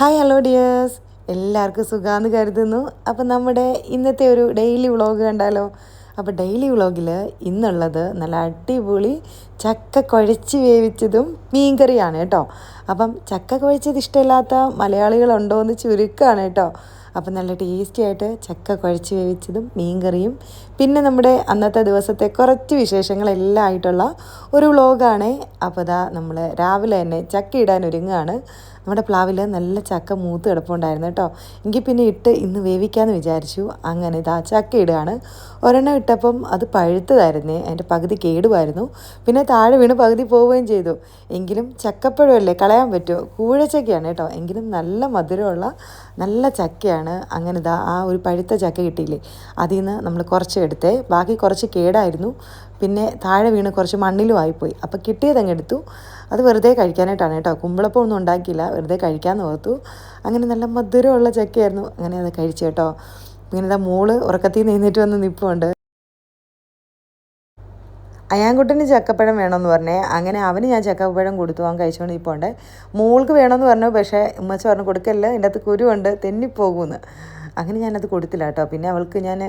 Hi hello dears എല്ലാവർക്കും സുഖമാന്ന് കരുതുന്നു. അപ്പം നമ്മുടെ ഇന്നത്തെ ഒരു ഡെയിലി വ്ളോഗ് കണ്ടാലോ? അപ്പോൾ ഡെയിലി വ്ളോഗിൽ ഇന്നുള്ളത് നല്ല അടിപൊളി ചക്ക കുഴച്ച് വേവിച്ചതും മീൻകറിയാണ് കേട്ടോ. അപ്പം ചക്ക കുഴച്ചത് ഇഷ്ടമില്ലാത്ത മലയാളികളുണ്ടോ എന്ന് ചുരുക്കമാണ് കേട്ടോ. അപ്പം നല്ല ടേസ്റ്റി ആയിട്ട് ചക്ക കുഴച്ച് വേവിച്ചതും മീൻകറിയും പിന്നെ നമ്മുടെ അന്നത്തെ ദിവസത്തെ കുറച്ച് വിശേഷങ്ങളെല്ലാം ആയിട്ടുള്ള ഒരു വ്ളോഗാണ്. അപ്പോൾ ഇതാ നമ്മൾ രാവിലെ തന്നെ ചക്ക ഇടാൻ ഒരുങ്ങുകയാണ്. നമ്മുടെ പ്ലാവിൽ നല്ല ചക്ക മൂത്ത് കിടപ്പുണ്ടായിരുന്നു കേട്ടോ. എങ്കിൽ പിന്നെ ഇട്ട് ഇന്ന് വേവിക്കാമെന്ന് വിചാരിച്ചു. അങ്ങനെ ഇതാ ചക്ക ഇടുകയാണ്. ഒരെണ്ണം ഇട്ടപ്പം അത് പഴുത്തതായിരുന്നേ. അതിന്റെ പകുതി കേടുമായിരുന്നു. പിന്നെ താഴെ വീണ് പകുതി പോവുകയും ചെയ്തു. എങ്കിലും ചക്കപ്പഴമല്ലേ കളയാൻ പറ്റുമോ? കൂഴച്ചക്കയാണ് കേട്ടോ. എങ്കിലും നല്ല മധുരമുള്ള നല്ല ചക്കയാണ്. അങ്ങനെ ഇതാ ആ ഒരു പഴുത്ത ചക്ക കിട്ടിയില്ലേ? അതിൽ നിന്ന് നമ്മൾ കുറച്ച് എടുത്തേ. ബാക്കി കുറച്ച് കേടായിരുന്നു. പിന്നെ താഴെ വീണ് കുറച്ച് മണ്ണിലും ആയിപ്പോയി. അപ്പോൾ കിട്ടിയതങ്ങ് എടുത്തു. അത് വെറുതെ കഴിക്കാനായിട്ടാണ് കേട്ടോ. കുമ്പളപ്പം ഒന്നും ഉണ്ടാക്കിയില്ല. വെറുതെ കഴിക്കാമെന്ന് ഓർത്തു. അങ്ങനെ നല്ല മധുരമുള്ള ചക്കയായിരുന്നു. അങ്ങനെ അത് കഴിച്ചു കേട്ടോ. ഇങ്ങനെ ഇതാ മോൾ ഉറക്കത്തിൽ നിന്ന് എഴുന്നേറ്റ് വന്ന് നിൽപ്പുണ്ട് അയാൻകുട്ടന് ചക്കപ്പഴം വേണമെന്ന് പറഞ്ഞേ. അങ്ങനെ അവന് ഞാൻ ചക്കപ്പഴം കൊടുത്തു. അവൻ കഴിച്ചുകൊണ്ട് ഇപ്പോണ്ട് മോൾക്ക് വേണമെന്ന് പറഞ്ഞു. പക്ഷേ ഉമ്മച്ച പറഞ്ഞു കൊടുക്കല്ല? എന്റെ അകത്ത് കുരുവുണ്ട്. തെന്നിപ്പോകുമെന്ന് അങ്ങനെ ഞാനത് കൊടുത്തില്ല കേട്ടോ. പിന്നെ അവൾക്ക് ഞാൻ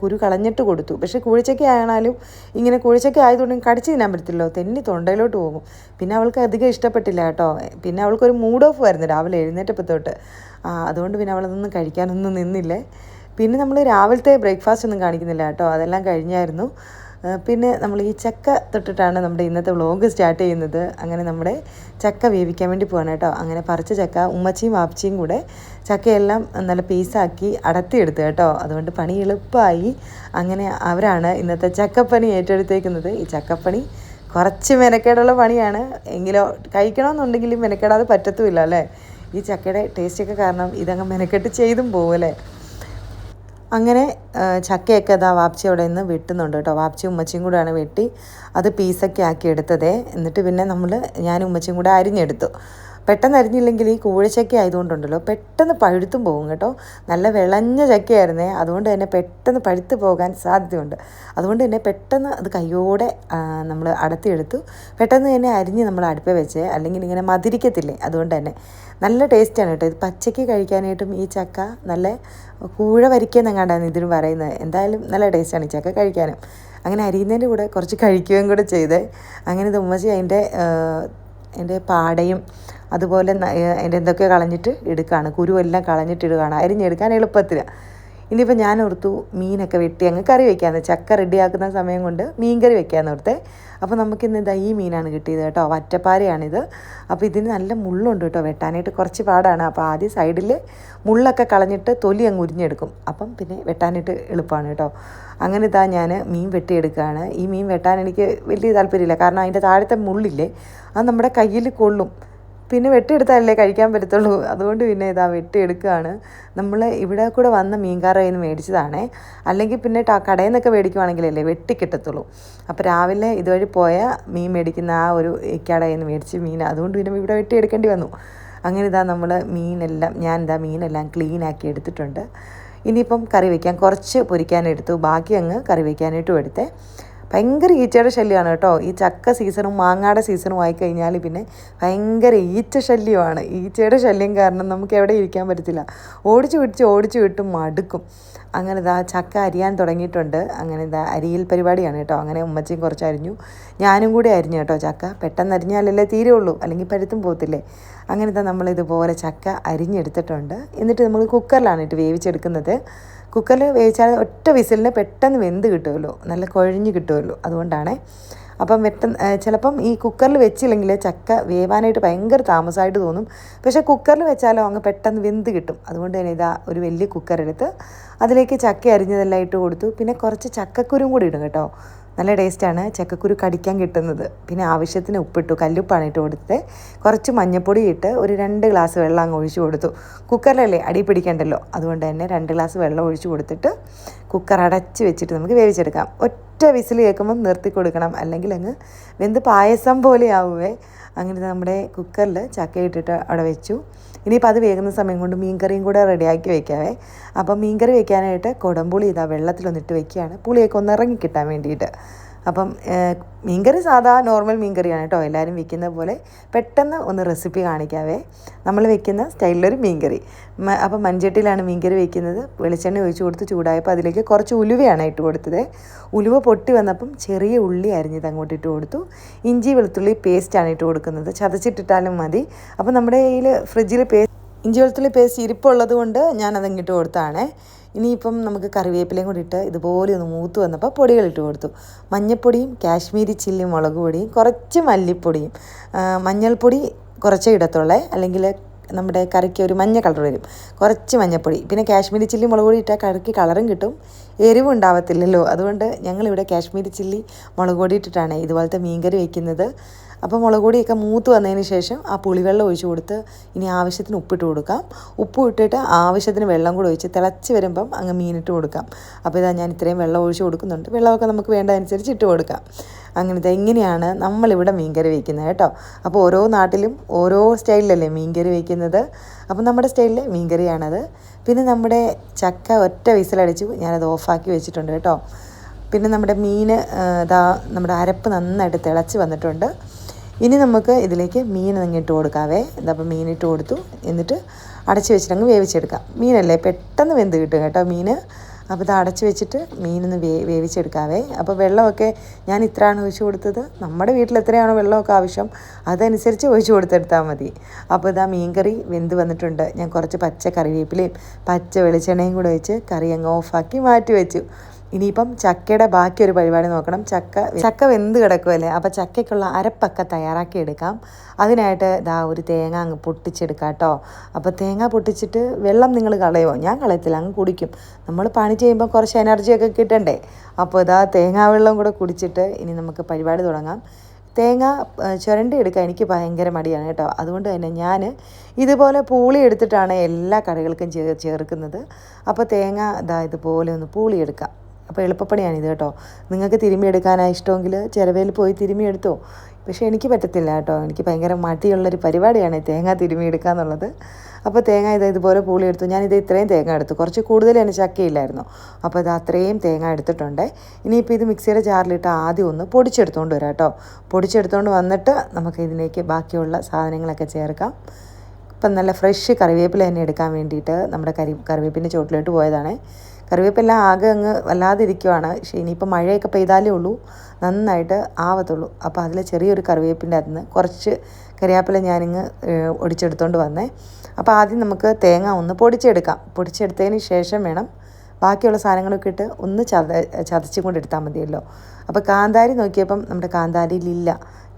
കുരു കളഞ്ഞിട്ട് കൊടുത്തു. പക്ഷേ കുഴിച്ചക്ക ആയാലും ഇങ്ങനെ കുഴിച്ചക്ക ആയതുകൊണ്ട് കടിച്ച് തിന്നാൻ പറ്റത്തില്ലോ തെന്നി തൊണ്ടയിലോട്ട് പോകും. പിന്നെ അവൾക്ക് അധികം ഇഷ്ടപ്പെട്ടില്ല കേട്ടോ. പിന്നെ അവൾക്കൊരു മൂഡ് ഓഫ് ആയിരുന്നു രാവിലെ എഴുന്നേറ്റപ്പോൾ തൊട്ട്. അതുകൊണ്ട് പിന്നെ അവളതൊന്നും കഴിക്കാനൊന്നും നിന്നില്ലേ. പിന്നെ നമ്മൾ രാവിലത്തെ ബ്രേക്ക്ഫാസ്റ്റ് ഒന്നും കാണിക്കുന്നില്ല കേട്ടോ. അതെല്ലാം കഴിഞ്ഞായിരുന്നു. പിന്നെ നമ്മൾ ഈ ചക്ക തൊട്ടിട്ടാണ് നമ്മുടെ ഇന്നത്തെ വ്ളോഗ് സ്റ്റാർട്ട് ചെയ്യുന്നത്. അങ്ങനെ നമ്മുടെ ചക്ക വേവിക്കാൻ വേണ്ടി പോകണം കേട്ടോ. അങ്ങനെ പറിച്ച ചക്ക ഉമ്മച്ചിയും വാപ്പച്ചിയും കൂടെ ചക്കയെല്ലാം നല്ല പീസാക്കി അടത്തിയെടുത്ത് കേട്ടോ. അതുകൊണ്ട് പണി എളുപ്പമായി. അങ്ങനെ അവരാണ് ഇന്നത്തെ ചക്കപ്പണി ഏറ്റെടുത്തേക്കുന്നത്. ഈ ചക്കപ്പണി കുറച്ച് മെനക്കേടുള്ള പണിയാണ്. എങ്കിലോ കഴിക്കണമെന്നുണ്ടെങ്കിലും മെനക്കേടാതെ പറ്റത്തുമില്ല അല്ലേ? ഈ ചക്കയുടെ ടേസ്റ്റൊക്കെ കാരണം ഇതങ്ങ് മെനക്കെട്ട് ചെയ്തും പോകും അല്ലേ? അങ്ങനെ ചക്കയൊക്കെ അതാ വാപ്ചി അവിടെ നിന്ന് വെട്ടുന്നുണ്ട് കേട്ടോ. വാപ്ചി ഉമ്മച്ചിയും കൂടെയാണ് വെട്ടി അത് പീസൊക്കെ ആക്കി എടുത്തതേ. എന്നിട്ട് പിന്നെ നമ്മൾ ഞാൻ ഉമ്മച്ചിയും കൂടെ അരിഞ്ഞെടുത്തു. പെട്ടെന്ന് അരിഞ്ഞില്ലെങ്കിൽ ഈ കൂഴച്ചക്ക ആയതുകൊണ്ടുണ്ടല്ലോ. പെട്ടെന്ന് പഴുത്തും പോകും കേട്ടോ. നല്ല വിളഞ്ഞ ചക്കയായിരുന്നേ. അതുകൊണ്ട് തന്നെ പെട്ടെന്ന് പഴുത്ത് പോകാൻ സാധ്യതയുണ്ട്. അതുകൊണ്ട് തന്നെ പെട്ടെന്ന് അത് കയ്യോടെ നമ്മൾ അടത്തിയെടുത്തു. പെട്ടെന്ന് തന്നെ അരിഞ്ഞ് നമ്മൾ അടുപ്പേ വെച്ചേ. അല്ലെങ്കിൽ ഇങ്ങനെ മതിരിക്കത്തില്ലേ അതുകൊണ്ട് തന്നെ. നല്ല ടേസ്റ്റാണ് കേട്ടോ. ഇത് പച്ചയ്ക്ക് കഴിക്കാനായിട്ടും ഈ ചക്ക നല്ല കൂഴ വരിക്കെന്നെങ്ങാണ്ടാണ് ഇതിന് പറയുന്നത്. എന്തായാലും നല്ല ടേസ്റ്റാണ് ഈ ചക്ക കഴിക്കാനും. അങ്ങനെ അരിയുന്നതിന്റെ കൂടെ കുറച്ച് കഴിക്കുകയും കൂടെ ചെയ്തേ. അങ്ങനെ ഇത് ഉമ്മച്ചി അതിന്റെ എന്റെ പാടയും അതുപോലെ അതിന്റെ എന്തൊക്കെയോ കളഞ്ഞിട്ട് എടുക്കുകയാണ് കുരുവെല്ലാം കളഞ്ഞിട്ട് ഇടുകയാണ്. അരിഞ്ഞെടുക്കാൻ എളുപ്പത്തിൽ ഇനിയിപ്പോൾ ഞാൻ ഓർത്തു മീനൊക്കെ വെട്ടി അങ്ങ് കറി വയ്ക്കാമെന്ന് ചക്ക റെഡിയാക്കുന്ന സമയം കൊണ്ട് മീൻ കറി വെക്കാമെന്ന് ഓർത്തെ അപ്പോൾ നമുക്കിന്ന് ഇതാ ഈ മീനാണ് കിട്ടിയത് കേട്ടോ. വറ്റപ്പാരയാണിത്. അപ്പോൾ ഇതിന് നല്ല മുള്ളുണ്ട് കേട്ടോ വെട്ടാനായിട്ട്. കുറച്ച് പാടാണ്. അപ്പോൾ ആദ്യം സൈഡിൽ മുള്ളൊക്കെ കളഞ്ഞിട്ട് തൊലി അങ്ങ് ഉരിഞ്ഞെടുക്കും. അപ്പം പിന്നെ വെട്ടാനായിട്ട് എളുപ്പമാണ് കേട്ടോ. അങ്ങനെ ഇതാ ഞാൻ മീൻ വെട്ടിയെടുക്കുകയാണ് ഈ മീൻ വെട്ടാൻ എനിക്ക് വലിയ താല്പര്യമില്ല. കാരണം അതിന്റെ താഴത്തെ മുള്ളില്ലേ അത് നമ്മുടെ കയ്യിൽ കൊള്ളും. പിന്നെ വെട്ടിയെടുത്താലല്ലേ കഴിക്കാൻ പറ്റത്തുള്ളൂ. അതുകൊണ്ട് പിന്നെ ഇതാ വെട്ടിയെടുക്കുകയാണ്. നമ്മൾ ഇവിടെ കൂടെ വന്ന മീൻകാരുടെ കയ്യിൽ നിന്ന് മേടിച്ചതാണേ. അല്ലെങ്കിൽ പിന്നെ കടയിൽ നിന്നൊക്കെ മേടിക്കുവാണെങ്കിലല്ലേ വെട്ടിക്കിട്ടത്തുള്ളൂ അപ്പോൾ രാവിലെ ഇതുവഴി പോയ മീൻ മേടിക്കുന്ന ആ ഒരു കടയിൽ നിന്ന് മേടിച്ച് മീൻ. അതുകൊണ്ട് പിന്നെ ഇവിടെ വെട്ടിയെടുക്കേണ്ടി വന്നു. അങ്ങനെ ഇതാ നമ്മൾ മീനെല്ലാം ഞാൻ ഇതാ മീനെല്ലാം ക്ലീൻ ആക്കി എടുത്തിട്ടുണ്ട്. ഇനിയിപ്പം കറി വയ്ക്കാൻ കുറച്ച് പൊരിക്കാനെടുത്തു ബാക്കി അങ്ങ് കറി വയ്ക്കാനായിട്ടും എടുത്തേ. ഭയങ്കര ഈച്ചയുടെ ശല്യമാണ് കേട്ടോ. ഈ ചക്ക സീസണും മാങ്ങാടെ സീസണും ആയി കഴിഞ്ഞാൽ പിന്നെ ഭയങ്കര ഈച്ച ശല്യമാണ്. ഈച്ചയുടെ ശല്യം കാരണം നമുക്ക് എവിടെ ഇരിക്കാൻ പറ്റത്തില്ല. ഓടിച്ചു പിടിച്ച് ഓടിച്ചു വിട്ട് മടുക്കും. അങ്ങനെ ഇതാ ചക്ക അരിയാൻ തുടങ്ങിയിട്ടുണ്ട്. അങ്ങനെ ഇതാ അരിയിൽ പരിപാടിയാണ് കേട്ടോ. അങ്ങനെ ഉമ്മച്ചയും കുറച്ച് അരിഞ്ഞു. ഞാനും കൂടി അരിഞ്ഞു കേട്ടോ ചക്ക. പെട്ടെന്ന് അരിഞ്ഞാലല്ലേ തീരുള്ളൂ അല്ലെങ്കിൽ പഴുത്തും പോകത്തില്ലേ. അങ്ങനെ ഇതാ നമ്മളിതുപോലെ ചക്ക അരിഞ്ഞെടുത്തിട്ടുണ്ട്. എന്നിട്ട് നമ്മൾ കുക്കറിലാണ് ഇട്ട് വേവിച്ചെടുക്കുന്നത്. കുക്കറിൽ വേവിച്ചാൽ ഒറ്റ വിസിലിന് പെട്ടെന്ന് വെന്ത് കിട്ടുമല്ലോ. നല്ല കുഴഞ്ഞ് കിട്ടുമല്ലോ. അതുകൊണ്ടാണ്. അപ്പം പെട്ടെന്ന് ചിലപ്പം ഈ കുക്കറിൽ വെച്ചില്ലെങ്കിൽ ചക്ക വേവാനായിട്ട് ഭയങ്കര താമസമായിട്ട് തോന്നും. പക്ഷേ കുക്കറിൽ വെച്ചാലോ അങ്ങ് പെട്ടെന്ന് വെന്ത് കിട്ടും. അതുകൊണ്ട് തന്നെ ഇതാ ഒരു വലിയ കുക്കർ എടുത്ത് അതിലേക്ക് ചക്ക അരിഞ്ഞതെല്ലാം ഇട്ട് കൊടുത്തു. പിന്നെ കുറച്ച് ചക്കക്കുരും കൂടി ഇടും കേട്ടോ. നല്ല ടേസ്റ്റാണ്. ചക്കക്കുരു കടിക്കാൻ കിട്ടുന്നത്. പിന്നെ ആവശ്യത്തിന് ഉപ്പിട്ടു കല്ലുപ്പാണ് ഇട്ട് കൊടുത്തത് കുറച്ച് മഞ്ഞൾപ്പൊടി ഇട്ട് ഒരു രണ്ട് ഗ്ലാസ് വെള്ളം അങ്ങ് ഒഴിച്ചു കൊടുത്തു. കുക്കറിലല്ലേ അടി പിടിക്കണ്ടല്ലോ? അതുകൊണ്ട് തന്നെ രണ്ട് ഗ്ലാസ് വെള്ളം ഒഴിച്ചു കൊടുത്തിട്ട് കുക്കർ അടച്ച് വെച്ചിട്ട് നമുക്ക് വേവിച്ചെടുക്കാം. ഒറ്റ വിസിൽ കേൾക്കുമ്പം നിർത്തി കൊടുക്കണം. അല്ലെങ്കിൽ അങ്ങ് വെന്ത് പായസം പോലെ ആവുമേ അങ്ങനെ നമ്മുടെ കുക്കറിൽ ചക്ക ഇട്ടിട്ട് അവിടെ വെച്ചു. ഇനിയിപ്പോൾ അത് വേകുന്ന സമയം കൊണ്ട് മീൻകറിയും കൂടെ റെഡിയാക്കി വെക്കാവേ. അപ്പം മീൻകറി വെക്കാനായിട്ട് കുടംപുളി ഇതാ വെള്ളത്തിലൊന്നിട്ട് വെക്കുകയാണ്. പുളിയൊക്കെ ഒന്ന് ഇറങ്ങി കിട്ടാൻ വേണ്ടിയിട്ട്. അപ്പം മീൻകറി സാധാ നോർമൽ മീൻകറിയാണ് കേട്ടോ. എല്ലാവരും വെക്കുന്ന പോലെ പെട്ടെന്ന് ഒന്ന് റെസിപ്പി കാണിക്കാവേ. നമ്മൾ വെക്കുന്ന സ്റ്റൈലിലൊരു മീൻകറി. അപ്പം മൺചട്ടിയിലാണ് മീൻകറി വെക്കുന്നത്. വെളിച്ചെണ്ണ ഒഴിച്ച് കൊടുത്ത് ചൂടായപ്പോൾ അതിലേക്ക് കുറച്ച് ഉലുവയാണ് ഇട്ട് കൊടുത്തത്. ഉലുവ പൊട്ടി വന്നപ്പം ചെറിയ ഉള്ളി അരിഞ്ഞത് അങ്ങോട്ട് ഇട്ട് കൊടുത്തു. ഇഞ്ചി വെളുത്തുള്ളി പേസ്റ്റാണ് ഇട്ട് കൊടുക്കുന്നത്. ചതച്ചിട്ടിട്ടാലും മതി. അപ്പം നമ്മുടെ കയ്യിൽ ഫ്രിഡ്ജിൽ പേസ്റ്റ് ഇഞ്ചി വെളുത്തുള്ളി പേസ്റ്റ് ഇരിപ്പുള്ളത് കൊണ്ട് ഞാൻ അതങ്ങിട്ട് കൊടുത്താണ് ഇനിയിപ്പം നമുക്ക് കറിവേപ്പിലയും കൂടി ഇട്ട് ഇതുപോലെ ഒന്ന് മൂത്ത് വന്നപ്പോൾ പൊടികളിട്ട് കൊടുത്തു. മഞ്ഞൾപ്പൊടിയും കാശ്മീരി ചില്ലി മുളക് പൊടിയും കുറച്ച് മല്ലിപ്പൊടിയും. മഞ്ഞൾപ്പൊടി കുറച്ചേ ഇടത്തുള്ളേ അല്ലെങ്കിൽ നമ്മുടെ കറിക്ക് ഒരു മഞ്ഞ കളർ വരും. കുറച്ച് മഞ്ഞൾപ്പൊടി. പിന്നെ കാശ്മീരി ചില്ലി മുളക് പൊടി ഇട്ടാൽ കറിക്ക് കളറും കിട്ടും. എരിവും ഉണ്ടാവത്തില്ലല്ലോ. അതുകൊണ്ട് ഞങ്ങളിവിടെ കാശ്മീരി ചില്ലി മുളക് പൊടി ഇട്ടിട്ടാണ് ഇതുപോലത്തെ മീൻകറി വയ്ക്കുന്നത്. അപ്പോൾ മുളക് പൊടിയൊക്കെ മൂത്ത് വന്നതിന് ശേഷം ആ പുളിവെള്ളം ഒഴിച്ച് കൊടുത്ത് ഇനി ആവശ്യത്തിന് ഉപ്പിട്ട് കൊടുക്കാം. ഉപ്പ് ഇട്ടിട്ട് ആവശ്യത്തിന് വെള്ളം കൂടെ ഒഴിച്ച് തിളച്ച് വരുമ്പം അങ്ങ് മീനിട്ട് കൊടുക്കാം. അപ്പോൾ ഇതാ ഞാൻ ഇത്രയും വെള്ളം ഒഴിച്ച് കൊടുക്കുന്നുണ്ട്. വെള്ളമൊക്കെ നമുക്ക് വേണ്ട അനുസരിച്ച് ഇട്ട് കൊടുക്കാം. അങ്ങനത്തെ ഇങ്ങനെയാണ് നമ്മളിവിടെ മീൻകറി വയ്ക്കുന്നത് കേട്ടോ. അപ്പോൾ ഓരോ നാട്ടിലും ഓരോ സ്റ്റൈലിലല്ലേ മീൻകറി വയ്ക്കുന്നത് അപ്പം നമ്മുടെ സ്റ്റൈലിലെ മീൻകറിയാണത്. പിന്നെ നമ്മുടെ ചക്ക ഒറ്റ വിസിലടിച്ചു ഞാനത് ഓഫാക്കി വെച്ചിട്ടുണ്ട് കേട്ടോ. പിന്നെ നമ്മുടെ മീൻ ഇതാ നമ്മുടെ അരപ്പ് നന്നായിട്ട് തിളച്ച് വന്നിട്ടുണ്ട്. ഇനി നമുക്ക് ഇതിലേക്ക് മീൻ അങ്ങ് ഇട്ട് കൊടുക്കാവേ. എന്താ മീൻ ഇട്ട് കൊടുത്തു. എന്നിട്ട് അടച്ച് വെച്ചിട്ട് അങ്ങ് വേവിച്ചെടുക്കാം. മീനല്ലേ പെട്ടെന്ന് വെന്ത് കിട്ടും കേട്ടോ മീൻ അപ്പോൾ ഇത് അടച്ച് വെച്ചിട്ട് മീനൊന്ന് വേ വേവിച്ചെടുക്കാവേ. അപ്പോൾ വെള്ളമൊക്കെ ഞാൻ ഇത്രയാണ് ഒഴിച്ചു കൊടുത്തത്. നമ്മുടെ വീട്ടിൽ എത്രയാണോ വെള്ളമൊക്കെ ആവശ്യം അതനുസരിച്ച് ഒഴിച്ചു കൊടുത്തെടുത്താൽ മതി. അപ്പോൾ ഇതാ മീൻകറി വെന്ത് വന്നിട്ടുണ്ട്. ഞാൻ കുറച്ച് പച്ച കറിവേപ്പിലയും പച്ച വെളിച്ചെണ്ണയും കൂടെ വെച്ച് കറി അങ്ങ് ഓഫാക്കി മാറ്റി വെച്ചു. ഇനിയിപ്പം ചക്കയുടെ ബാക്കിയൊരു പരിപാടി നോക്കണം. ചക്ക ചക്ക വെന്ത് കിടക്കുമല്ലേ അപ്പോൾ ചക്കയ്ക്കുള്ള അരപ്പൊക്കെ തയ്യാറാക്കി എടുക്കാം. അതിനായിട്ട് ഇതാ ഒരു തേങ്ങ അങ്ങ് പൊട്ടിച്ചെടുക്കാം കേട്ടോ. അപ്പോൾ തേങ്ങ പൊട്ടിച്ചിട്ട് വെള്ളം നിങ്ങൾ കളയോ ഞാൻ കളയത്തില്ല അങ്ങ് കുടിക്കും. നമ്മൾ പണി ചെയ്യുമ്പോൾ കുറച്ച് എനർജിയൊക്കെ കിട്ടണ്ടേ? അപ്പോൾ ഇതാ തേങ്ങാ വെള്ളം കൂടെ കുടിച്ചിട്ട് ഇനി നമുക്ക് പരിപാടി തുടങ്ങാം. തേങ്ങ ചുരണ്ടി എടുക്കാൻ എനിക്ക് ഭയങ്കര മടിയാണ് കേട്ടോ. അതുകൊണ്ട് തന്നെ ഞാൻ ഇതുപോലെ പൂളി എടുത്തിട്ടാണ് എല്ലാ കറികൾക്കും ചേർക്കുന്നത്. അപ്പോൾ തേങ്ങ ഇതാ ഇതുപോലെ ഒന്ന് പൂളി എടുക്കാം അപ്പോൾ എളുപ്പപ്പണിയാണിത് കേട്ടോ. നിങ്ങൾക്ക് തിരുമ്മി എടുക്കാനാണ് ഇഷ്ടമെങ്കിൽ ചിലവേൽ പോയി തിരുമ്മി എടുത്തോ. പക്ഷേ എനിക്ക് പറ്റത്തില്ല കേട്ടോ. എനിക്ക് ഭയങ്കര മടിയുള്ളൊരു പരിപാടിയാണ് തേങ്ങ തിരുമ്മി എടുക്കുക എന്നുള്ളത് അപ്പോൾ തേങ്ങ ഇത് ഇതുപോലെ പൂളി എടുത്തു. ഞാനിത് ഇത്രയും തേങ്ങ എടുത്തു. കുറച്ച് കൂടുതൽ എന്നെ ചക്കയില്ലായിരുന്നു. അപ്പോൾ ഇത് അത്രയും തേങ്ങ എടുത്തിട്ടുണ്ട്. ഇനിയിപ്പോൾ ഇത് മിക്സിയുടെ ജാറിലിട്ട് ആദ്യം ഒന്ന് പൊടിച്ചെടുത്തുകൊണ്ട് വരാം കേട്ടോ. പൊടിച്ചെടുത്തുകൊണ്ട് വന്നിട്ട് നമുക്ക് ഇതിലേക്ക് ബാക്കിയുള്ള സാധനങ്ങളൊക്കെ ചേർക്കാം. ഇപ്പം നല്ല ഫ്രഷ് കറിവേപ്പില തന്നെ എടുക്കാൻ വേണ്ടിയിട്ട് നമ്മുടെ കറി കറിവേപ്പിന്റെ ചോട്ടിലോട്ട് പോയതാണ്. കറിവേപ്പില ആകെ അങ്ങ് വല്ലാതിരിക്കുവാണ്. പക്ഷേ ഇനിയിപ്പോൾ മഴയൊക്കെ പെയ്താലേ ഉള്ളൂ. നന്നായിട്ട് ആവത്തുള്ളൂ. അപ്പോൾ അതിൽ ചെറിയൊരു കറിവേപ്പിന്റെ അതിന് കുറച്ച് കറിവേപ്പില ഞാനിങ്ങ് ഒടിച്ചെടുത്തോണ്ട് വന്നേ. അപ്പോൾ ആദ്യം നമുക്ക് തേങ്ങ ഒന്ന് പൊടിച്ചെടുക്കാം. പൊടിച്ചെടുത്തതിന് ശേഷം വേണം ബാക്കിയുള്ള സാധനങ്ങളൊക്കെ ഇട്ട് ഒന്ന് ചത ചതച്ചും കൊണ്ട് എടുത്താൽ മതിയല്ലോ. അപ്പോൾ കാന്താരി നോക്കിയപ്പം നമ്മുടെ കാന്താരിയിലില്ല.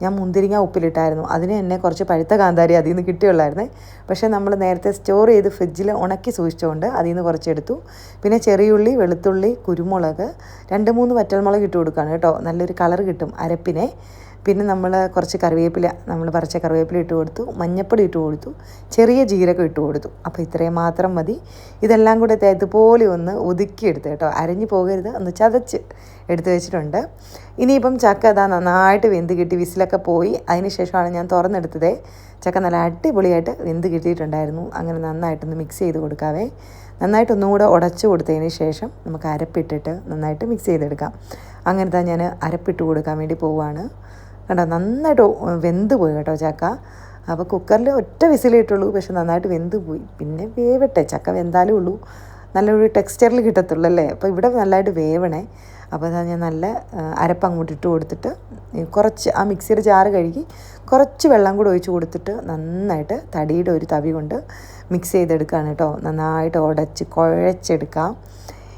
ഞാൻ മുന്തിരിങ്ങ ഉപ്പിലിട്ടായിരുന്നു. അതിന് എന്നെ കുറച്ച് പഴുത്ത കാന്താരി അതിൽ നിന്ന് കിട്ടിയുള്ളായിരുന്നേ. പക്ഷേ നമ്മൾ നേരത്തെ സ്റ്റോർ ചെയ്ത് ഫ്രിഡ്ജിൽ ഉണക്കി സൂക്ഷിച്ചുകൊണ്ട് അതിൽ നിന്ന് കുറച്ചെടുത്തു. പിന്നെ ചെറിയുള്ളി വെളുത്തുള്ളി കുരുമുളക് രണ്ട് മൂന്ന് വറ്റൽമുളക് ഇട്ട് കൊടുക്കുകയാണ് കേട്ടോ. നല്ലൊരു കളർ കിട്ടും അരപ്പിനെ. പിന്നെ നമ്മൾ കുറച്ച് കറിവേപ്പില നമ്മൾ പറിച്ച കറിവേപ്പില ഇട്ട് കൊടുത്തു മഞ്ഞപ്പൊടി ഇട്ട് കൊടുത്തു ചെറിയ ജീരകം ഇട്ട് കൊടുത്തു. അപ്പോൾ ഇത്രയും മാത്രം മതി. ഇതെല്ലാം കൂടെ ഇതുപോലെ ഒന്ന് ഒതുക്കിയെടുത്ത് കേട്ടോ. അരഞ്ഞു പോകരുത്. ഒന്ന് ചതച്ച് എടുത്തു വെച്ചിട്ടുണ്ട്. ഇനിയിപ്പം ചക്ക അതാ നന്നായിട്ട് വെന്ത് കിട്ടി. വിസിലൊക്കെ പോയി. അതിന് ശേഷമാണ് ഞാൻ തുറന്നെടുത്തത്. ചക്ക നല്ല അടിപൊളിയായിട്ട് വെന്ത് കിട്ടിയിട്ടുണ്ടായിരുന്നു. അങ്ങനെ നന്നായിട്ടൊന്ന് മിക്സ് ചെയ്ത് കൊടുക്കാവേ. നന്നായിട്ട് ഒന്നും കൂടെ ഉടച്ചു കൊടുത്തതിന് ശേഷം നമുക്ക് അരപ്പിട്ടിട്ട് നന്നായിട്ട് മിക്സ് ചെയ്തെടുക്കാം. അങ്ങനത്തെ ഞാൻ അരപ്പിട്ട് കൊടുക്കാൻ വേണ്ടി പോവുകയാണ് കണ്ടോ നന്നായിട്ട് വെന്ത് പോയി കേട്ടോ ചക്ക. അപ്പോൾ കുക്കറിൽ ഒറ്റ വിസിലിട്ടുള്ളൂ പക്ഷെ നന്നായിട്ട് വെന്ത് പോയി. പിന്നെ വേവട്ടെ ചക്ക വെന്താലേ ഉള്ളൂ. നല്ലൊരു ടെക്സ്ചറിൽ കിട്ടത്തുള്ളൂ അല്ലേ? അപ്പോൾ ഇവിടെ നല്ലതായിട്ട് വേവണേ. അപ്പോൾ അതാ ഞാൻ നല്ല അരപ്പ് അങ്ങോട്ട് ഇട്ട് കൊടുത്തിട്ട് കുറച്ച് ആ മിക്സിയുടെ ജാറ് കഴുകി കുറച്ച് വെള്ളം കൂടെ ഒഴിച്ച് കൊടുത്തിട്ട് നന്നായിട്ട് തടിയുടെ ഒരു തവി കൊണ്ട് മിക്സ് ചെയ്തെടുക്കുകയാണ് കേട്ടോ. നന്നായിട്ട് ഉടച്ച് കുഴച്ചെടുക്കാം.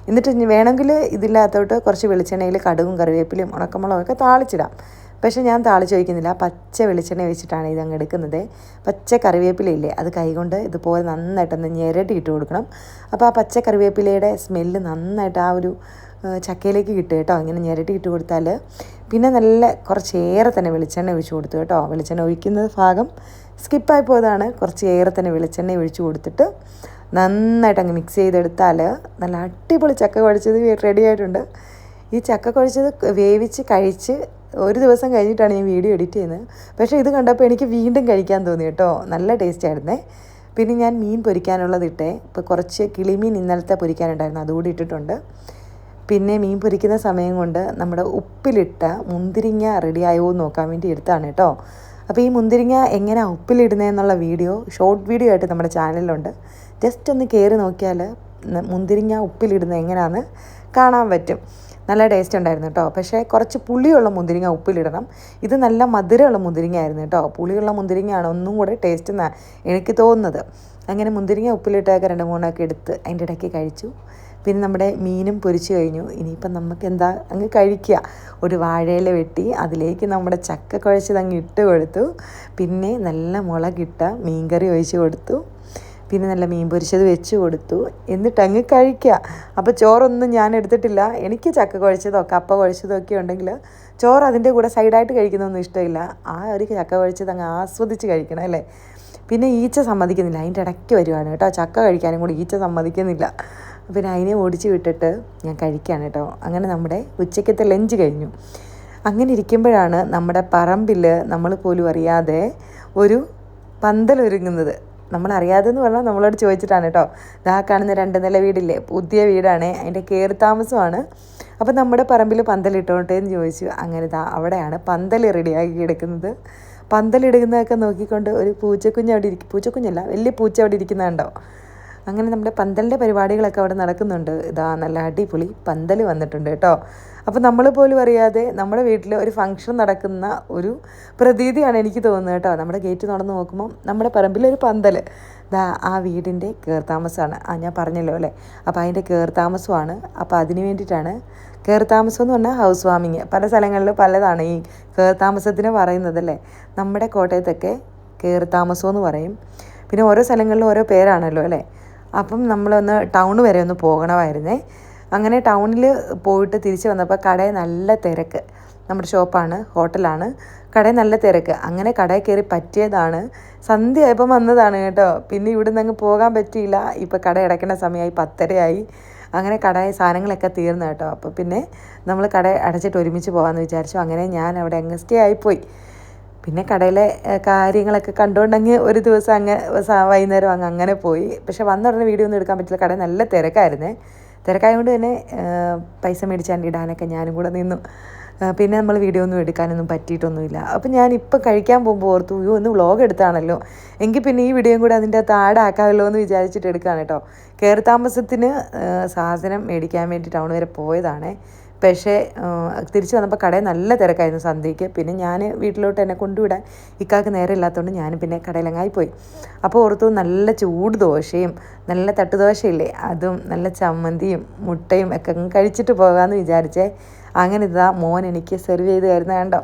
എന്നിട്ട് വേണമെങ്കിൽ ഇതില്ലാത്തോട്ട് കുറച്ച് വെളിച്ചെണ്ണയിൽ കടുകും കറിവേപ്പിലയും ഉണക്കമുളകൊക്കെ താളിച്ചിടാം. പക്ഷേ ഞാൻ താളി ഒഴിക്കുന്നില്ല പച്ച വെളിച്ചെണ്ണ വെച്ചിട്ടാണ് ഇത് അങ്ങ് എടുക്കുന്നത്. പച്ച കറിവേപ്പിലയില്ലേ അത് കൈകൊണ്ട് ഇതുപോലെ നന്നായിട്ടൊന്ന് ഞെരടി ഇട്ട് കൊടുക്കണം. അപ്പോൾ ആ പച്ച കറിവേപ്പിലയുടെ സ്മെല്ല് നന്നായിട്ട് ആ ഒരു ചക്കയിലേക്ക് കിട്ടും കേട്ടോ. ഇങ്ങനെ ഞെരടി ഇട്ട് കൊടുത്താൽ. പിന്നെ നല്ല കുറച്ചേറെ തന്നെ വെളിച്ചെണ്ണ ഒഴിച്ച് കൊടുത്തു കേട്ടോ. വെളിച്ചെണ്ണ ഒഴിക്കുന്ന ഭാഗം സ്കിപ്പായി പോയതാണ്. കുറച്ച് ഏറെ തന്നെ വെളിച്ചെണ്ണ ഒഴിച്ച് കൊടുത്തിട്ട് നന്നായിട്ട് അങ്ങ് മിക്സ് ചെയ്തെടുത്താൽ നല്ല അടിപൊളി ചക്ക കുഴച്ചത് റെഡി ആയിട്ടുണ്ട്. ഈ ചക്ക കുഴച്ചത് വേവിച്ച് കഴിച്ച് ഒരു ദിവസം കഴിഞ്ഞിട്ടാണ് ഞാൻ വീഡിയോ എഡിറ്റ് ചെയ്യുന്നത്. പക്ഷേ ഇത് കണ്ടപ്പോൾ എനിക്ക് വീണ്ടും കഴിക്കാൻ തോന്നി കേട്ടോ. നല്ല ടേസ്റ്റ് ആയിരുന്നേ. പിന്നെ ഞാൻ മീൻ പൊരിക്കാനുള്ളത് ഇട്ടേ. ഇപ്പോൾ കുറച്ച് കിളിമീൻ ഇന്നലത്തെ പൊരിക്കാനുണ്ടായിരുന്നു. അതുകൂടി ഇട്ടിട്ടുണ്ട്. പിന്നെ മീൻ പൊരിക്കുന്ന സമയം കൊണ്ട് നമ്മുടെ ഉപ്പിലിട്ട മുന്തിരിങ്ങ റെഡിയായോ എന്ന് നോക്കാൻ വേണ്ടി എടുത്താണ് കേട്ടോ. അപ്പോൾ ഈ മുന്തിരിങ്ങ എങ്ങനെ ഉപ്പിലിടുന്നതെന്നുള്ള വീഡിയോ ഷോർട്ട് വീഡിയോ ആയിട്ട് നമ്മുടെ ചാനലിലുണ്ട്. ജസ്റ്റ് ഒന്ന് കയറി നോക്കിയാൽ മുന്തിരിങ്ങ ഉപ്പിലിടുന്നത് എങ്ങനെയാണെന്ന് കാണാൻ പറ്റും. നല്ല ടേസ്റ്റ് ഉണ്ടായിരുന്നു കേട്ടോ. പക്ഷേ കുറച്ച് പുളിയുള്ള മുന്തിരിങ്ങ ഉപ്പിലിടണം. ഇത് നല്ല മധുരമുള്ള മുന്തിരിങ്ങ ആയിരുന്നു കേട്ടോ. പുളിയുള്ള മുന്തിരിങ്ങയാണ് ഒന്നും കൂടെ ടേസ്റ്റ് എന്നാ എനിക്ക് തോന്നുന്നത്. അങ്ങനെ മുന്തിരിങ്ങ ഉപ്പിലിട്ടൊക്കെ രണ്ട് മൂന്നൊക്കെ എടുത്ത് അതിന്റെ ഇടയ്ക്ക് കഴിച്ചു. പിന്നെ നമ്മുടെ മീനും പൊരിച്ചു കഴിഞ്ഞു. ഇനിയിപ്പം നമുക്ക് എന്താ അങ്ങ് കഴിക്കുക. ഒരു വാഴയില വെട്ടി അതിലേക്ക് നമ്മുടെ ചക്ക കുഴച്ചത് അങ്ങ് ഇട്ട് കൊടുത്തു. പിന്നെ നല്ല മുളകിട്ട മീൻകറി ഒഴിച്ച് കൊടുത്തു. പിന്നെ നല്ല മീൻ പൊരിച്ചത് വെച്ച് കൊടുത്തു. എന്നിട്ട് അങ്ങ് കഴിക്കുക അപ്പോൾ ചോറൊന്നും ഞാൻ എടുത്തിട്ടില്ല. എനിക്ക് ചക്ക കുഴച്ചതോ കപ്പ കുഴച്ചതോ ഒക്കെ ഉണ്ടെങ്കിൽ ചോറ് അതിന്റെ കൂടെ സൈഡായിട്ട് കഴിക്കുന്നൊന്നും ഇഷ്ടമില്ല. ആ ഒരു ചക്ക കുഴച്ചത് അങ്ങ് ആസ്വദിച്ച് കഴിക്കണം അല്ലേ? പിന്നെ ഈച്ച സമ്മതിക്കുന്നില്ല. അതിന്റെ ഇടയ്ക്ക് വരുവാണ് കേട്ടോ. ചക്ക കഴിക്കാനും കൂടി ഈച്ച സമ്മതിക്കുന്നില്ല. പിന്നെ അതിനെ ഓടിച്ച് വിട്ടിട്ട് ഞാൻ കഴിക്കുകയാണ് കേട്ടോ. അങ്ങനെ നമ്മുടെ ഉച്ചക്കത്തെ ലഞ്ച് കഴിഞ്ഞു. അങ്ങനെ ഇരിക്കുമ്പോഴാണ് നമ്മുടെ പറമ്പിൽ നമ്മൾ പോലും അറിയാതെ ഒരു പന്തലൊരുങ്ങുന്നത്. നമ്മളറിയാതെ എന്ന് പറഞ്ഞാൽ നമ്മളോട് ചോദിച്ചിട്ടാണ് കേട്ടോ. ഇതാ കാണുന്ന രണ്ട് നില വീടില്ലേ? പുതിയ വീടാണ്. അതിന്റെ കയറി താമസമാണ്. അപ്പം നമ്മുടെ പറമ്പിൽ പന്തലിട്ടോട്ടെ എന്ന് ചോദിച്ചു. അങ്ങനെ ഇതാ അവിടെയാണ് പന്തൽ റെഡിയാക്കി എടുക്കുന്നത്. പന്തലിടുന്നതൊക്കെ നോക്കിക്കൊണ്ട് ഒരു പൂച്ചക്കുഞ്ഞ് അവിടെ ഇരിക്കും പൂച്ചക്കുഞ്ഞല്ല വലിയ പൂച്ച അവിടെ ഇരിക്കുന്നുണ്ടോ? അങ്ങനെ നമ്മുടെ പന്തലിന്റെ പരിപാടികളൊക്കെ അവിടെ നടക്കുന്നുണ്ട്. ഇതാ നല്ല അടിപൊളി പന്തൽ വന്നിട്ടുണ്ട് കേട്ടോ. അപ്പോൾ നമ്മൾ പോലും അറിയാതെ നമ്മുടെ വീട്ടിൽ ഒരു ഫംഗ്ഷൻ നടക്കുന്ന ഒരു പ്രതീതിയാണ് എനിക്ക് തോന്നുന്നത് കേട്ടോ. നമ്മുടെ ഗേറ്റ് നടന്ന് നോക്കുമ്പോൾ നമ്മുടെ പറമ്പിൽ ഒരു പന്തൽ ദാ ആ വീടിന്റെ കയർത്താമസമാണ് ആ ഞാൻ പറഞ്ഞല്ലോ അല്ലേ? അപ്പോൾ അതിന്റെ കയർത്താമസമാണ് അപ്പോൾ അതിന് വേണ്ടിയിട്ടാണ് കയർത്താമസം എന്ന് പറഞ്ഞാൽ ഹൗസ് വാമിങ് പല സ്ഥലങ്ങളിൽ പലതാണ് ഈ കയർത്താമസത്തിന് പറയുന്നത് അല്ലേ? നമ്മുടെ കോട്ടയത്തൊക്കെ കയർത്താമസം എന്ന് പറയും. പിന്നെ ഓരോ സ്ഥലങ്ങളിലും ഓരോ പേരാണല്ലോ അല്ലേ? അപ്പം നമ്മളൊന്ന് ടൗൺ വരെ ഒന്ന് പോകണമായിരുന്നേ. അങ്ങനെ ടൗണിൽ പോയിട്ട് തിരിച്ച് വന്നപ്പോൾ കടയിൽ നല്ല തിരക്ക്. നമ്മുടെ ഷോപ്പാണ് ഹോട്ടലാണ്. കടയിൽ നല്ല തിരക്ക്. അങ്ങനെ കടയിൽ കയറി പറ്റിയതാണ്. സന്ധ്യയായപ്പോൾ വന്നതാണ് കേട്ടോ. പിന്നെ ഇവിടുന്ന് അങ്ങ് പോകാൻ പറ്റിയില്ല. ഇപ്പോൾ കട അടയ്ക്കേണ്ട സമയമായി പത്തരയായി. അങ്ങനെ കടയിൽ സാധനങ്ങളൊക്കെ തീർന്നു കേട്ടോ. അപ്പോൾ പിന്നെ നമ്മൾ കട അടച്ചിട്ട് ഒരുമിച്ച് പോകാമെന്ന് വിചാരിച്ചു. അങ്ങനെ ഞാൻ അവിടെ അങ്ങ് സ്റ്റേ ആയിപ്പോയി പിന്നെ കടയിലെ കാര്യങ്ങളൊക്കെ കണ്ടുകൊണ്ടങ്ങ് ഒരു ദിവസം അങ്ങ് വൈകുന്നേരം അങ്ങ് അങ്ങനെ പോയി. പക്ഷെ വന്ന ഉടനെ വീഡിയോ ഒന്നും എടുക്കാൻ പറ്റില്ല. കട നല്ല തിരക്കായിരുന്നു. തിരക്കായതുകൊണ്ട് തന്നെ പൈസ മേടിച്ചാണ്ട് ഇടാനൊക്കെ ഞാനും കൂടെ നിന്നു. പിന്നെ നമ്മൾ വീഡിയോ ഒന്നും എടുക്കാനൊന്നും പറ്റിയിട്ടൊന്നുമില്ല. അപ്പം ഞാൻ കഴിക്കാൻ പോകുമ്പോൾ ഓർത്തു അയ്യോ ഒന്ന് വ്ളോഗ് എടുത്താണല്ലോ. എങ്കിൽ പിന്നെ ഈ വീഡിയോയും കൂടെ അതിന്റെ താടാക്കാമല്ലോ എന്ന് വിചാരിച്ചിട്ട് എടുക്കുകയാണ് കേട്ടോ. കയറി താമസത്തിന് സാധനം മേടിക്കാൻ വേണ്ടി ടൗൺ വരെ പോയതാണേ. പക്ഷേ തിരിച്ചു വന്നപ്പോൾ കടയിൽ നല്ല തിരക്കായിരുന്നു സന്ധ്യയ്ക്ക്. പിന്നെ ഞാൻ വീട്ടിലോട്ട് എന്നെ കൊണ്ടുവിടാൻ ഇക്കാക്ക് നേരെ ഇല്ലാത്തതുകൊണ്ട് ഞാൻ പിന്നെ കടയിലങ്ങായി പോയി. അപ്പോൾ ഓർത്തു നല്ല ചൂട് ദോശയും നല്ല തട്ടുദോശയില്ലേ അതും നല്ല ചമ്മന്തിയും മുട്ടയും ഒക്കെ കഴിച്ചിട്ട് പോകാമെന്ന് വിചാരിച്ചേ. അങ്ങനെ ഇതാ മോൻ എനിക്ക് സെർവ് ചെയ്ത് തരുന്ന കണ്ടോ?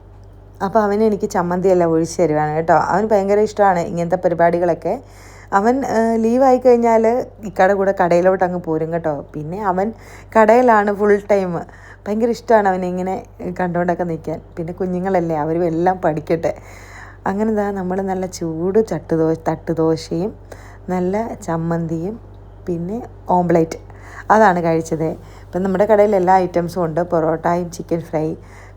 അപ്പോൾ അവന് എനിക്ക് ചമ്മന്തിയെല്ലാം ഒഴിച്ച് തരുവാണ് കേട്ടോ. അവന് ഭയങ്കര ഇഷ്ടമാണ് ഇങ്ങനത്തെ പരിപാടികളൊക്കെ. അവൻ ലീവായി കഴിഞ്ഞാൽ ഇക്കടെ കൂടെ കടയിലോട്ട് അങ്ങ് പോരും കേട്ടോ. പിന്നെ അവൻ കടയിലാണ് ഫുൾ ടൈം ഭയങ്കര ഇഷ്ടമാണ് അവനെ ഇങ്ങനെ കണ്ടുകൊണ്ടൊക്കെ നിൽക്കാൻ പിന്നെ കുഞ്ഞുങ്ങളല്ലേ അവരും എല്ലാം പഠിക്കട്ടെ. അങ്ങനെ ഇതാ നമ്മൾ നല്ല ചൂട് ചട്ടുദോ തട്ടുദോശയും നല്ല ചമ്മന്തിയും പിന്നെ ഓംപ്ലേറ്റ്. അതാണ് കഴിച്ചത്. ഇപ്പം നമ്മുടെ കടയിൽ എല്ലാ ഐറ്റംസും ഉണ്ട്. പൊറോട്ടയും ചിക്കൻ ഫ്രൈ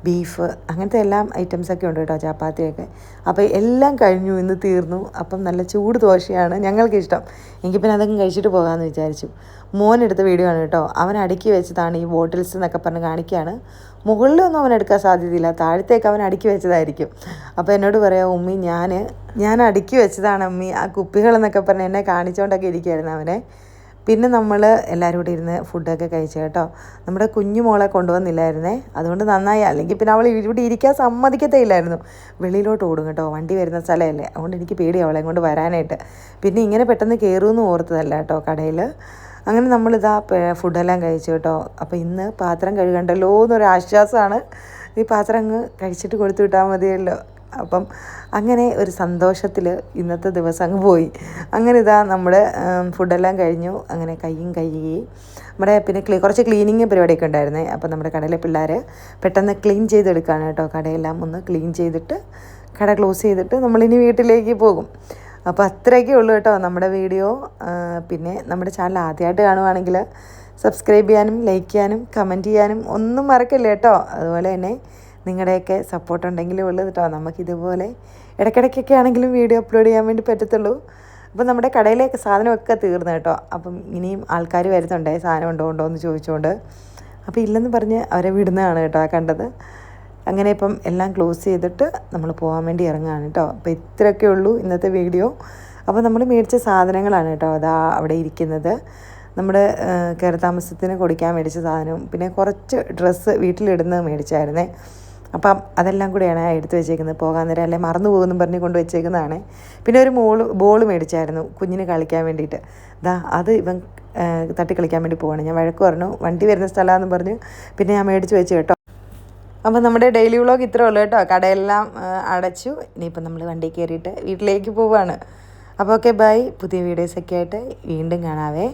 ബീഫ് അങ്ങനത്തെ എല്ലാം ഐറ്റംസൊക്കെ ഉണ്ട് കേട്ടോ ചപ്പാത്തിയൊക്കെ. അപ്പോൾ എല്ലാം കഴിഞ്ഞു ഇന്ന് തീർന്നു. അപ്പം നല്ല ചൂട് ദോശയാണ് ഞങ്ങൾക്കിഷ്ടം. എനിക്ക് പിന്നെ അതൊക്കെ കഴിച്ചിട്ട് പോകാമെന്ന് വിചാരിച്ചു. മോൻ എടുത്ത വീഡിയോ ആണ് കേട്ടോ. അവൻ അടുക്കി വെച്ചതാണ് ഈ ബോട്ടിൽസ് എന്നൊക്കെ പറഞ്ഞ് കാണിക്കുകയാണ് മുകളിലൊന്നും അവൻ എടുക്കാൻ സാധ്യതയില്ല. താഴത്തേക്ക് അവൻ അടുക്കി വെച്ചതായിരിക്കും. അപ്പോൾ എന്നോട് പറയാം ഉമ്മി ഞാൻ ഞാൻ അടുക്കി വെച്ചതാണ് അമ്മി ആ കുപ്പികളെന്നൊക്കെ പറഞ്ഞ് എന്നെ കാണിച്ചുകൊണ്ടൊക്കെ ഇരിക്കുകയായിരുന്നു അവനെ. പിന്നെ നമ്മൾ എല്ലാവരും കൂടി ഇരുന്ന് ഫുഡൊക്കെ കഴിച്ചു കേട്ടോ. നമ്മുടെ കുഞ്ഞു മോളെ കൊണ്ടുവന്നില്ലായിരുന്നേ. അതുകൊണ്ട് നന്നായി. അല്ലെങ്കിൽ പിന്നെ അവൾ ഇവിടെ ഇരിക്കാൻ സമ്മതിക്കത്തേ ഇല്ലായിരുന്നു വെളിയിലോട്ട് ഓടും കേട്ടോ. വണ്ടി വരുന്ന സ്ഥലമല്ലേ. അതുകൊണ്ട് എനിക്ക് പേടി അവളെ കൊണ്ട് വരാനായിട്ട്. പിന്നെ ഇങ്ങനെ പെട്ടെന്ന് കയറുമെന്ന് ഓർത്തതല്ല കേട്ടോ കടയിൽ അങ്ങനെ നമ്മളിതാ ഫുഡെല്ലാം കഴിച്ചു കേട്ടോ. അപ്പോൾ ഇന്ന് പാത്രം കഴുകണ്ടല്ലോ എന്നൊരു ആശ്വാസമാണ് ഈ പാത്രം അങ്ങ് കഴിച്ചിട്ട് കൊടുത്തു വിട്ടാൽ മതിയല്ലോ. അപ്പം അങ്ങനെ ഒരു സന്തോഷത്തിൽ ഇന്നത്തെ ദിവസം അങ്ങ് പോയി. അങ്ങനെ ഇതാ നമ്മുടെ ഫുഡെല്ലാം കഴിഞ്ഞു. അങ്ങനെ കയ്യും കഴുകി. നമ്മുടെ പിന്നെ ക്ലീ കുറച്ച് ക്ലീനിങ് പരിപാടിയൊക്കെ ഉണ്ടായിരുന്നേ. അപ്പോൾ നമ്മുടെ കടയിലെ പിള്ളേർ പെട്ടെന്ന് ക്ലീൻ ചെയ്തെടുക്കുകയാണ് കേട്ടോ. കടയെല്ലാം ഒന്ന് ക്ലീൻ ചെയ്തിട്ട് കട ക്ലോസ് ചെയ്തിട്ട് നമ്മളിനി വീട്ടിലേക്ക് പോകും. അപ്പോൾ അത്രയൊക്കെ ഉള്ളൂ കേട്ടോ നമ്മുടെ വീഡിയോ. പിന്നെ നമ്മുടെ ചാനൽ ആദ്യമായിട്ട് കാണുവാണെങ്കിൽ സബ്സ്ക്രൈബ് ചെയ്യാനും ലൈക്ക് ചെയ്യാനും കമന്റ് ചെയ്യാനും ഒന്നും മറക്കല്ലേ കേട്ടോ. അതുപോലെ തന്നെ നിങ്ങളുടെയൊക്കെ സപ്പോർട്ട് ഉണ്ടെങ്കിലേ ഉള്ളൂ കേട്ടോ. നമുക്കിതുപോലെ ഇടയ്ക്കിടയ്ക്കൊക്കെ ആണെങ്കിലും വീഡിയോ അപ്ലോഡ് ചെയ്യാൻ വേണ്ടി പറ്റത്തുള്ളൂ. അപ്പോൾ നമ്മുടെ കടയിലേക്ക് സാധനമൊക്കെ തീർന്നു കേട്ടോ. അപ്പം ഇനിയും ആൾക്കാർ വരുന്നുണ്ടേ സാധനം ഉണ്ടോ ഉണ്ടോ എന്ന് ചോദിച്ചുകൊണ്ട് അപ്പോൾ ഇല്ലെന്ന് പറഞ്ഞ് അവരെ വിടുന്നതാണ് കേട്ടോ ആ കണ്ടത്. അങ്ങനെ ഇപ്പം എല്ലാം ക്ലോസ് ചെയ്തിട്ട് നമ്മൾ പോകാൻ വേണ്ടി ഇറങ്ങുകയാണ് കേട്ടോ. അപ്പോൾ ഇത്രയൊക്കെ ഉള്ളൂ ഇന്നത്തെ വീഡിയോ അപ്പോൾ നമ്മൾ മേടിച്ച സാധനങ്ങളാണ് കേട്ടോ അതാ അവിടെ ഇരിക്കുന്നത്. നമ്മുടെ കയറി താമസത്തിന് കൊടുക്കാൻ മേടിച്ച സാധനവും. പിന്നെ കുറച്ച് ഡ്രസ്സ് വീട്ടിലിടുന്നത് മേടിച്ചായിരുന്നേ. അപ്പം അതെല്ലാം കൂടെയാണ് എടുത്തു വെച്ചേക്കുന്നത്. പോകാൻ നേരം അല്ലെ? മറന്നു പോകുമെന്നും പറഞ്ഞ് കൊണ്ട് വെച്ചേക്കുന്നതാണ്. പിന്നെ ഒരു മോൾ ബോൾ മേടിച്ചായിരുന്നു കുഞ്ഞിന് കളിക്കാൻ വേണ്ടിയിട്ട്. ദാ അത് ഇവൻ തട്ടി കളിക്കാൻ വേണ്ടി പോവാണ്. ഞാൻ വഴക്ക് പറഞ്ഞു വണ്ടി വരുന്ന സ്ഥലമാണെന്ന് പറഞ്ഞു. പിന്നെ ഞാൻ മേടിച്ച് വെച്ച് കേട്ടോ. അപ്പോൾ നമ്മുടെ ഡെയിലി വ്ളോഗ് ഇത്രേ ഉള്ളൂ കേട്ടോ. കടയെല്ലാം അടച്ചു. ഇനിയിപ്പോൾ നമ്മൾ വണ്ടി കയറിയിട്ട് വീട്ടിലേക്ക് പോവുകയാണ് അപ്പോൾ ഓക്കെ ബൈ. പുതിയ വീഡിയോസൊക്കെ ആയിട്ട് വീണ്ടും കാണാവേ.